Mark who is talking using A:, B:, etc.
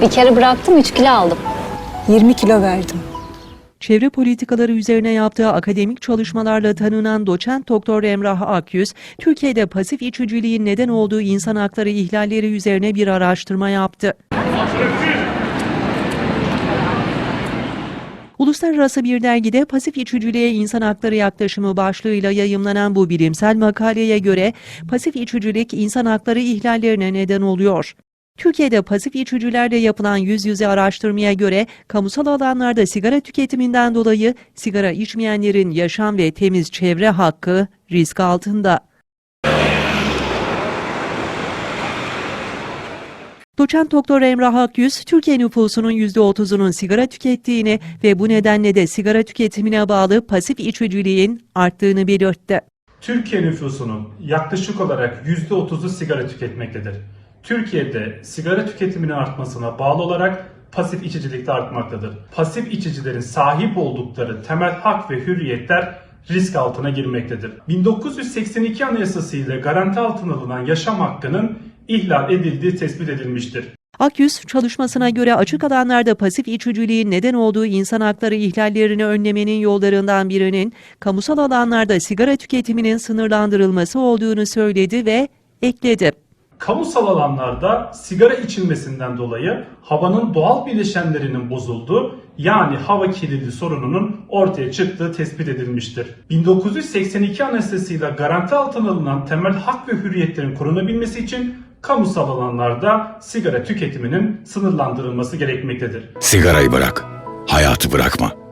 A: Bir kere bıraktım 3 kilo aldım.
B: 20 kilo verdim.
C: Çevre politikaları üzerine yaptığı akademik çalışmalarla tanınan doçent doktor Emrah Akyüz, Türkiye'de pasif içiciliğin neden olduğu insan hakları ihlalleri üzerine bir araştırma yaptı. Uluslararası bir dergide pasif içiciliğe insan hakları yaklaşımı başlığıyla yayımlanan bu bilimsel makaleye göre pasif içicilik insan hakları ihlallerine neden oluyor. Türkiye'de pasif içicilerle yapılan yüz yüze araştırmaya göre kamusal alanlarda sigara tüketiminden dolayı sigara içmeyenlerin yaşam ve temiz çevre hakkı risk altında. Doçent Doktor Emrah Akyüz, Türkiye nüfusunun %30'unun sigara tükettiğini ve bu nedenle de sigara tüketimine bağlı pasif içiciliğin arttığını belirtti.
D: Türkiye nüfusunun yaklaşık olarak %30'u sigara tüketmektedir. Türkiye'de sigara tüketiminin artmasına bağlı olarak pasif içicilik de artmaktadır. Pasif içicilerin sahip oldukları temel hak ve hürriyetler risk altına girmektedir. 1982 Anayasası ile garanti altına alınan yaşam hakkının ihlal edildiği tespit edilmiştir.
C: Akyüz, çalışmasına göre açık alanlarda pasif içiciliğin neden olduğu insan hakları ihlallerini önlemenin yollarından birinin kamusal alanlarda sigara tüketiminin sınırlandırılması olduğunu söyledi ve ekledi.
D: Kamusal alanlarda sigara içilmesinden dolayı havanın doğal bileşenlerinin bozulduğu yani hava kirliliği sorununun ortaya çıktığı tespit edilmiştir. 1982 Anayasası'yla garanti altına alınan temel hak ve hürriyetlerin korunabilmesi için kamusal alanlarda sigara tüketiminin sınırlandırılması gerekmektedir.
E: Sigarayı bırak, hayatı bırakma.